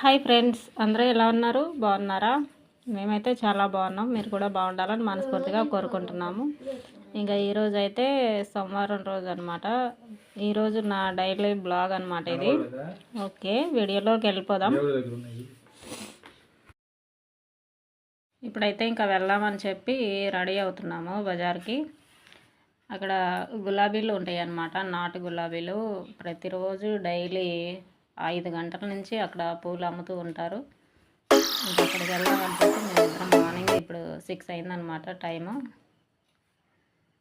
Hi friends అందరూ ఎలా ఉన్నారు? బాగున్నారా? మేమైతే చాలా బాగున్నాం. మీరు కూడా బాగుండాలని మనస్ఫూర్తిగా కోరుకుంటున్నాము. ఇంకా ఈరోజు అయితే సోమవారం రోజు అనమాట ఈరోజు నా డైలీ బ్లాగ్ అనమాట ఇది. ఓకే వీడియోలోకి వెళ్ళిపోదాం. ఇప్పుడైతే ఇంకా వెళ్దామని చెప్పి రెడీ అవుతున్నాము బజార్కి. అక్కడ గులాబీలు ఉంటాయి అన్నమాట నాటు గులాబీలు. ప్రతిరోజు డైలీ ఐదు గంటల నుంచి అక్కడ పూలు అమ్ముతూ ఉంటారు. ఇంకా అక్కడికి వెళ్దామని చెప్పి మేము మార్నింగ్ ఇప్పుడు సిక్స్ అయిందనమాట టైము.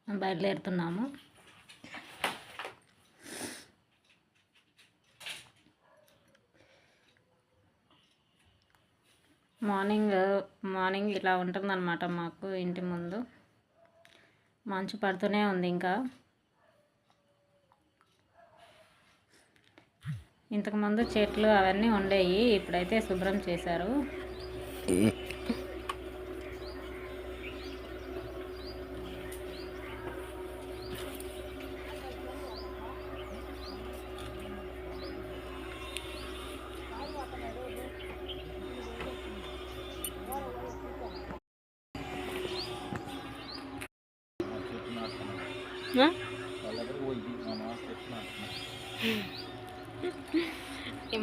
బయలుదేరుతున్నాము. మార్నింగ్ మార్నింగ్ ఇలా ఉంటుందన్నమాట మాకు ఇంటి ముందు. మంచు పడుతూనే ఉంది ఇంకా. ఇంతకుముందు చెట్లు అవన్నీ ఉండేవి ఇప్పుడైతే శుభ్రం చేశారు.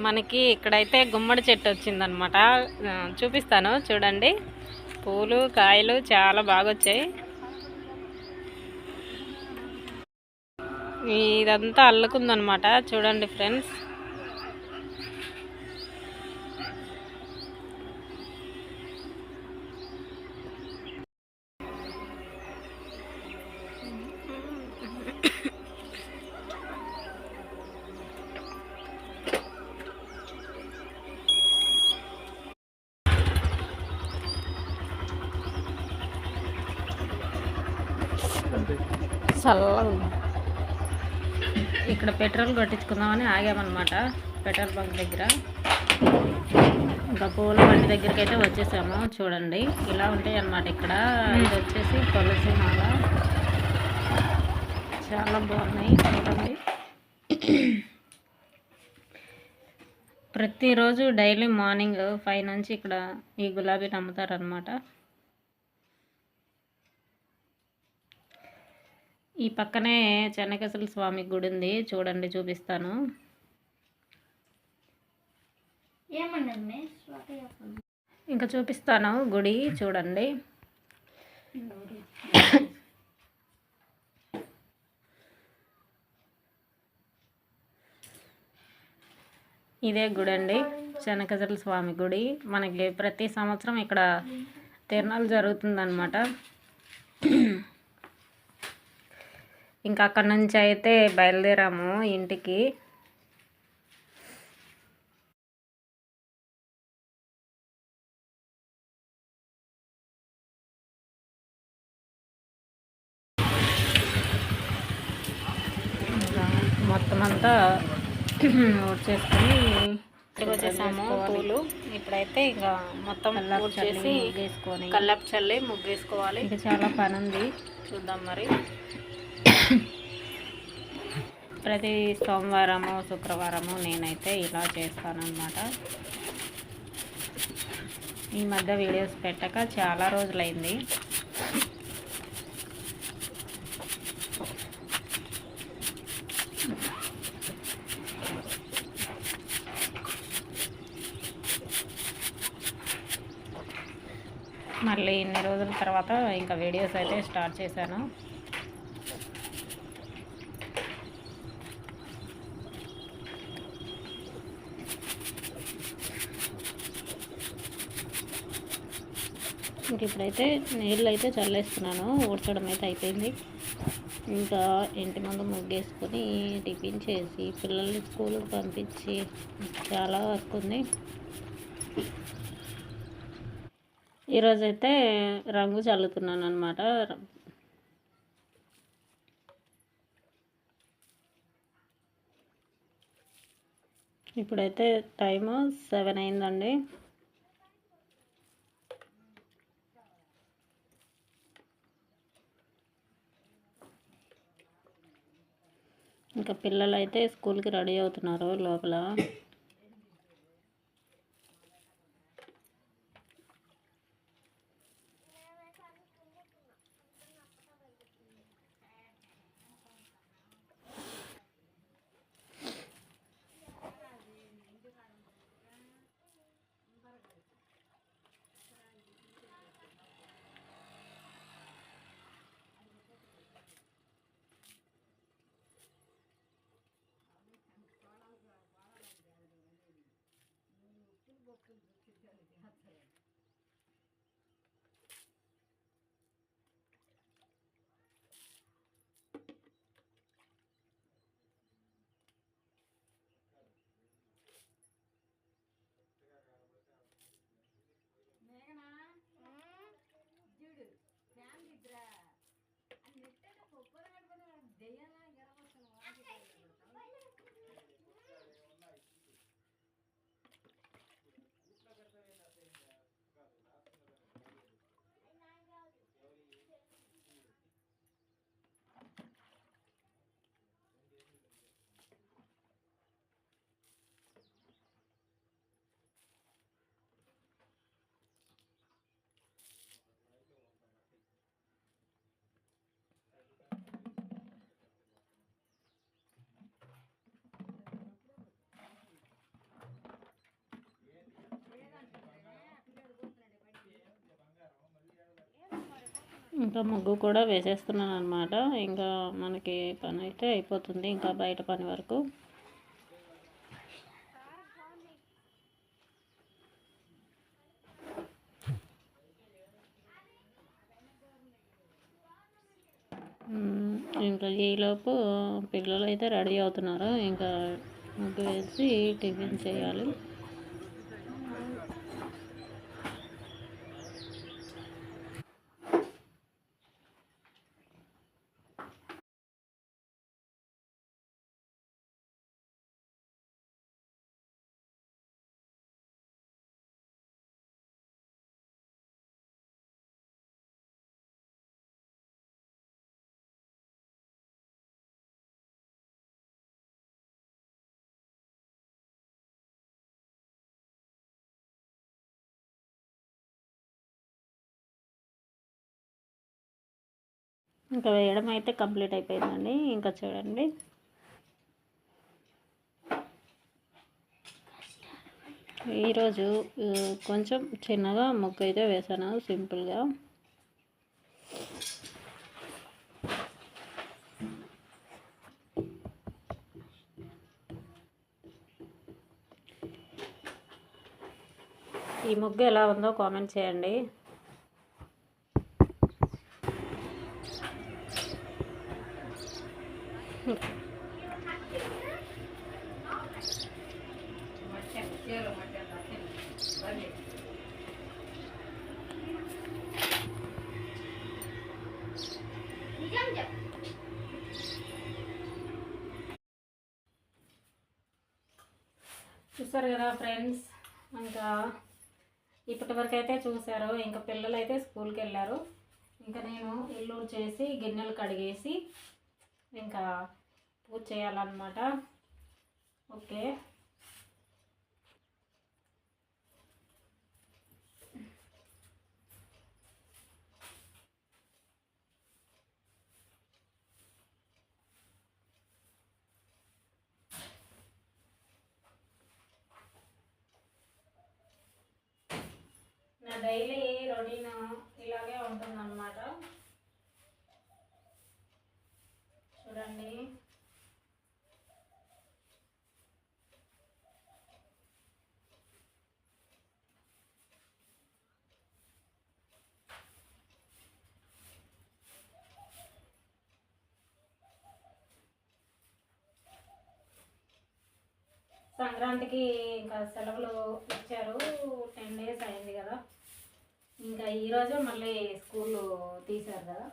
మనకి ఇక్కడైతే గుమ్మడి చెట్టు వచ్చిందనమాట చూపిస్తాను చూడండి. పూలు కాయలు చాలా బాగా వచ్చాయి ఇదంతా అల్లుకుందనమాట చూడండి ఫ్రెండ్స్. పెట్రోల్ కొట్టించుకుందామని ఆగామన్నమాట. పెట్రోల్ బంక్ దగ్గర. ఇంకా పూల బండి దగ్గరికి అయితే వచ్చేసాము. చూడండి. ఇలా ఉంటాయి అన్నమాట ఇక్కడ. ఇది వచ్చేసి తులసి మాల చాలా బాగున్నాయి చూడండి ప్రతిరోజు డైలీ మార్నింగ్ ఫైవ్ నుంచి ఇక్కడ ఈ గులాబీని అమ్ముతారనమాట ఈ పక్కనే చెన్నకేశ్వర స్వామి గుడి ఉంది. చూడండి చూపిస్తాను. ఇంకా చూపిస్తాను గుడి చూడండి. ఇదే గుడి అండి చెనకజల స్వామి గుడి. మనకి ప్రతి సంవత్సరం ఇక్కడ తిరణాలు జరుగుతుందన్నమాట. ఇంకా అక్కడ నుంచి అయితే బయలుదేరాము ఇంటికి. మొత్తం అంతా చేసుకొని వచ్చేసాము పూలు. ఇప్పుడైతే ఇంకా మొత్తం చేసి వేసుకొని కల్లప్ చల్లి ముగ్గేసుకోవాలి. ఇంకా చాలా పని ఉంది. చూద్దాం మరి. ప్రతి సోమవారము శుక్రవారము నేనైతే ఇలా చేస్తానన్నమాట. ఈ మధ్య వీడియోస్ పెట్టక చాలా రోజులైంది. మళ్ళీ ఇన్ని రోజుల తర్వాత ఇంకా వీడియోస్ అయితే స్టార్ట్ చేశాను. ఇప్పుడైతే నీళ్ళు అయితే చల్లేస్తున్నాను ఊడ్చడం అయితే అయిపోయింది. ఇంకా ఇంటి ముందు ముగ్గేసుకొని టిఫిన్ చేసి పిల్లల్ని స్కూల్కి పంపించి చాలా వర్క్ ఉంది. ఈరోజైతే రంగు చల్లుతున్నాను అనమాట ఇప్పుడైతే టైము సెవెన్ అయిందండి. ఇంకా పిల్లలు అయితే స్కూల్కి రెడీ అవుతున్నారు లోపల. ఇంకా ముగ్గు కూడా వేసేస్తున్నాను అనమాట ఇంకా మనకి పని అయితే అయిపోతుంది ఇంకా బయట పని వరకు. ఇంకా ఈలోపు పిల్లలు అయితే రెడీ అవుతున్నారు. ఇంకా ముగ్గు వేసి టిఫిన్ చేయాలి. ఇంకా వేయడం అయితే కంప్లీట్ అయిపోయిందండి. ఇంకా చూడండి. ఈరోజు కొంచెం చిన్నగా ముగ్గు అయితే వేసాను సింపుల్గా. ఈ ముగ్గు ఎలా ఉందో కామెంట్ చేయండి. చూసారు కదా ఫ్రెండ్స్? ఇంకా ఇప్పటి వరకు అయితే చూసారు ఇంకా పిల్లలు అయితే స్కూల్కి వెళ్ళారు. ఇంకా నేను ఇల్లు చేసి గిన్నెలు కడిగేసి ఇంకా పూజ చేయాలన్నమాట. ఓకే. నా డైలీ రొటీన్ ఇలాగే ఉంటుందన్నమాట చూడండి సంక్రాంతికి ఇంకా సెలవులు ఇచ్చారు. టెన్ డేస్ అయింది కదా. ఇంకా ఈరోజు మళ్ళీ స్కూల్ తీశారు కదా.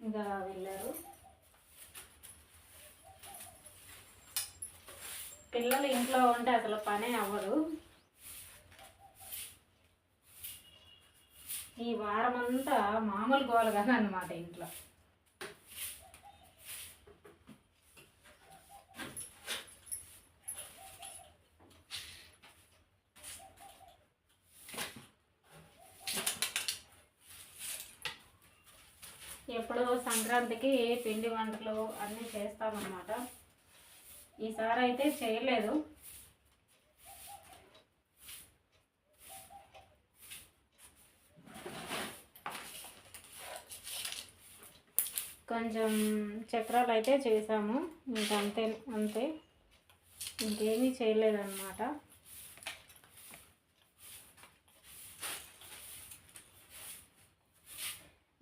ఇంకా వెళ్ళారు. పిల్లలు ఇంట్లో ఉంటే అసలు పనే అవ్వదు. ఈ వారం అంతా మామూలు గోల కదా అనమాట ఇంట్లో. సంక్రాంతికి పిండి వంటలు అన్నీ చేస్తామన్నమాట. ఈసారి అయితే చేయలేదు. కొంచెం చక్రాలు అయితే చేసాము. ఇంకంతే అంతే. అంతే ఇంకేమీ చేయలేదన్నమాట.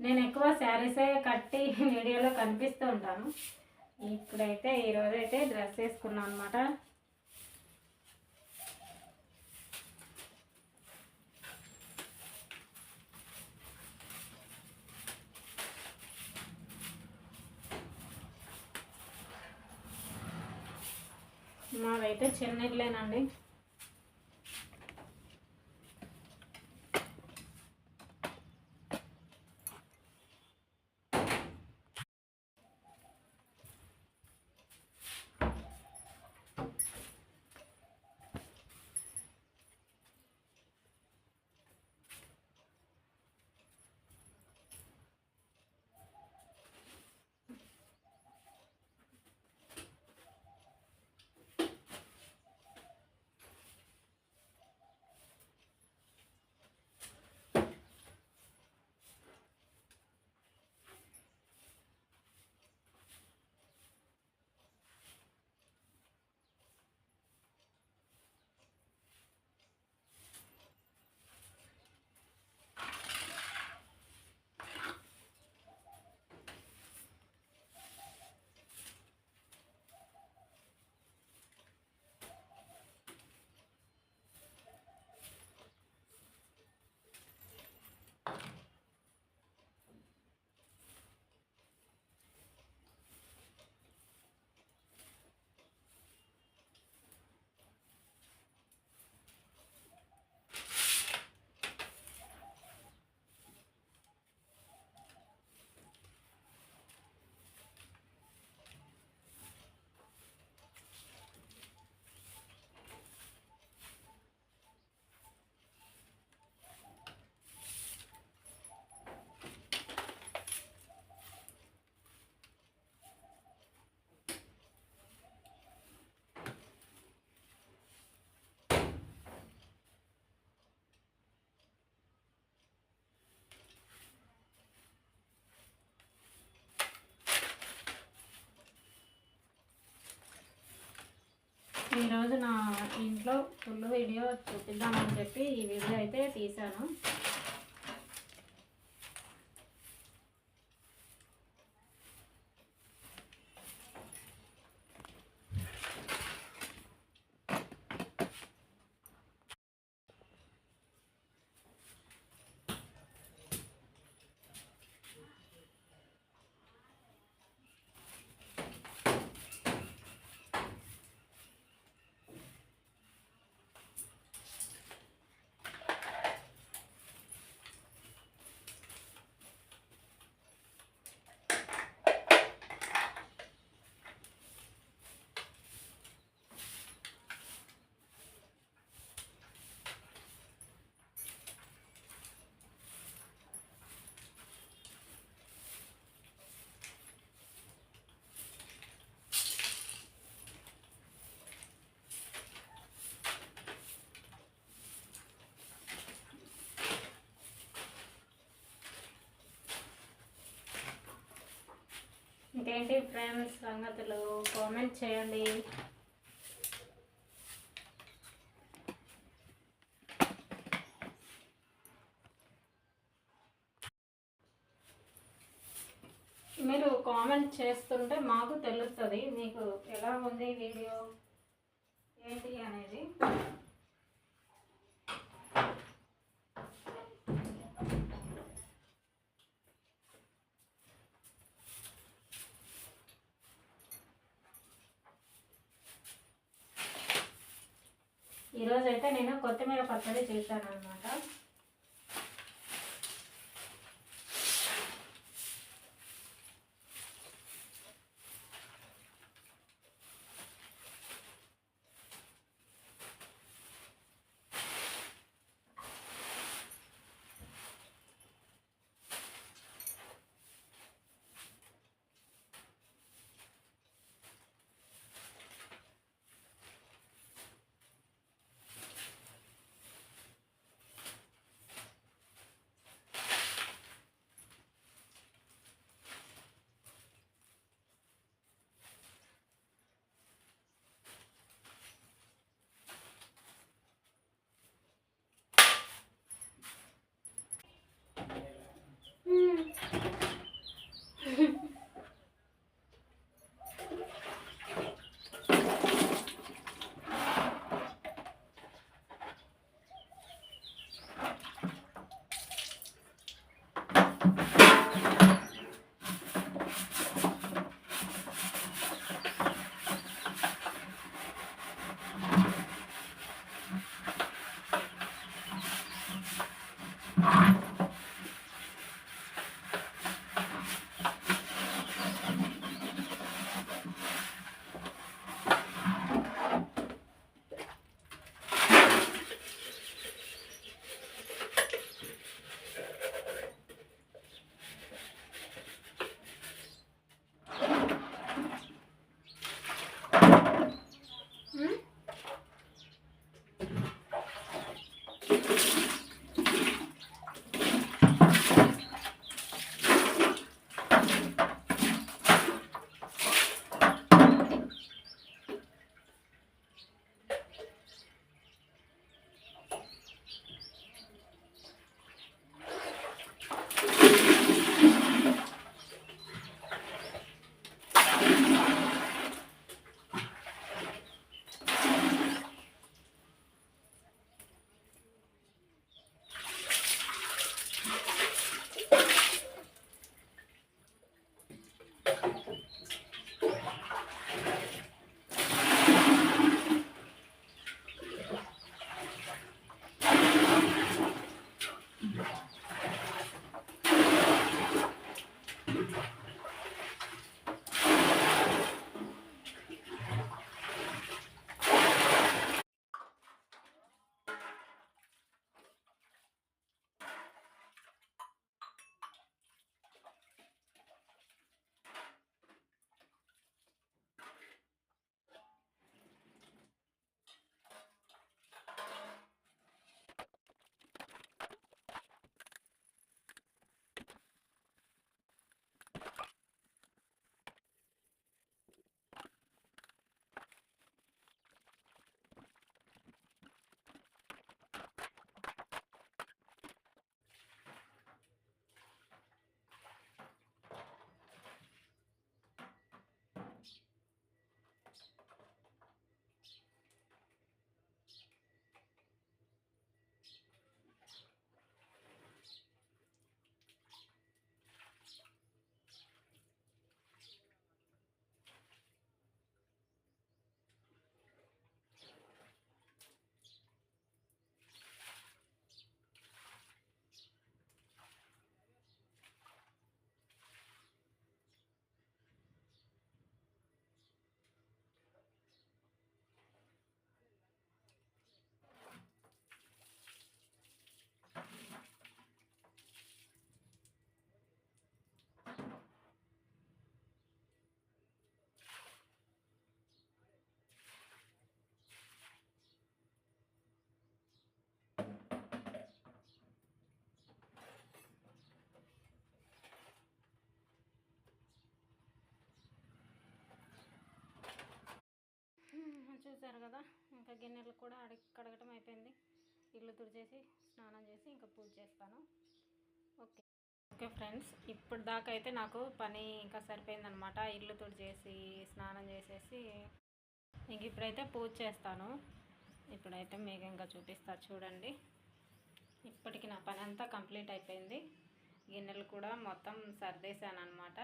నేను ఎక్కువ శారీసే కట్టి వీడియోలో కనిపిస్తూ ఉంటాను. ఇప్పుడైతే ఈరోజు అయితే డ్రెస్ వేసుకున్నాను అనమాట మాదైతే చిన్న ఇల్లేనండి. ఈరోజు నా ఇంట్లో ఫుల్ వీడియో చూపిద్దామని చెప్పి ఈ వీడియో అయితే తీశాను. ఇంకేంటి ఫ్రెండ్స్ సంగతులు? కామెంట్ చేయండి. మీరు కామెంట్ చేస్తుంటే మాకు తెలుస్తుంది. మీకు ఎలా ఉంది వీడియో? ఏంటి అనేది? ఈరోజు అయితే నేను కొత్తిమీర పచ్చడి చేశాను అనమాట చూసారు కదా ఇంకా గిన్నెలు కూడా అడి కడగటం అయిపోయింది. ఇల్లు తుడిచేసి స్నానం చేసి ఇంకా పూజ చేస్తాను. ఓకే. ఓకే ఫ్రెండ్స్ ఇప్పుడు దాకా అయితే నాకు పని ఇంకా సరిపోయిందనమాట ఇల్లు తుడిచేసి స్నానం చేసేసి ఇంక ఇప్పుడైతే పూజ చేస్తాను. ఇప్పుడైతే మీకు ఇంకా చూపిస్తా చూడండి. ఇప్పటికి నా పని అంతా కంప్లీట్ అయిపోయింది. గిన్నెలు కూడా మొత్తం సర్దేశాను అనమాట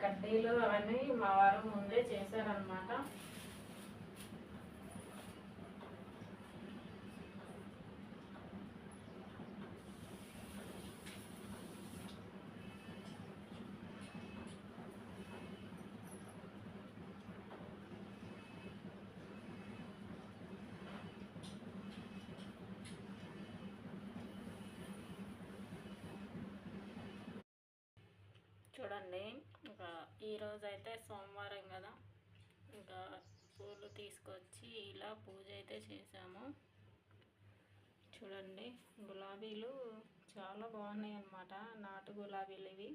కడ్డీలు అవన్నీ మా వారు ముందే చేశారనమాట చూడండి ఇంకా ఈరోజు అయితే సోమవారం కదా. ఇంకా పూలు తీసుకొచ్చి ఇలా పూజ అయితే చేసాము చూడండి గులాబీలు చాలా బాగున్నాయి అన్నమాట నాటు గులాబీలు ఇవి.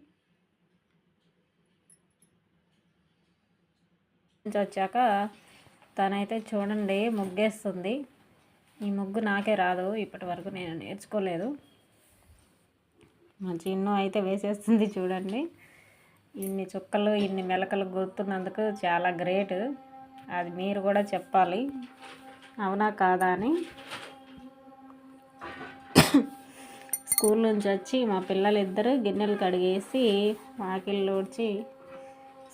వచ్చాక తనైతే చూడండి ముగ్గేస్తుంది. ఈ ముగ్గు నాకే రాదు ఇప్పటి వరకు నేను నేర్చుకోలేదు. మా చిన్ను అయితే వేసేస్తుంది చూడండి. ఇన్ని చుక్కలు ఇన్ని మెలకలు గుర్తున్నందుకు చాలా గ్రేట్. అది మీరు కూడా చెప్పాలి. అవునా కాదా అని. స్కూల్ నుంచి వచ్చి మా పిల్లలు ఇద్దరు గిన్నెలు కడిగేసి వాకిళ్ళు ఊడ్చి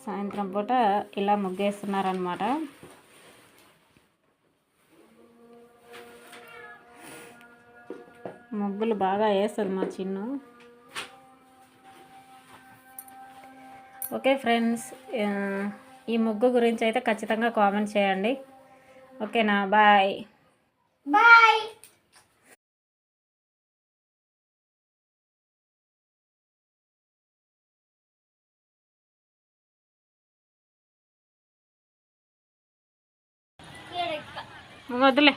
సాయంత్రం పూట ఇలా ముగ్గేస్తున్నారనమాట ముగ్గులు బాగా వేస్తుంది మా చిన్ను. ఓకే ఫ్రెండ్స్ ఈ ముగ్గు గురించి అయితే ఖచ్చితంగా కామెంట్ చేయండి. ఓకేనా? బాయ్. బాయ్. వద్దులే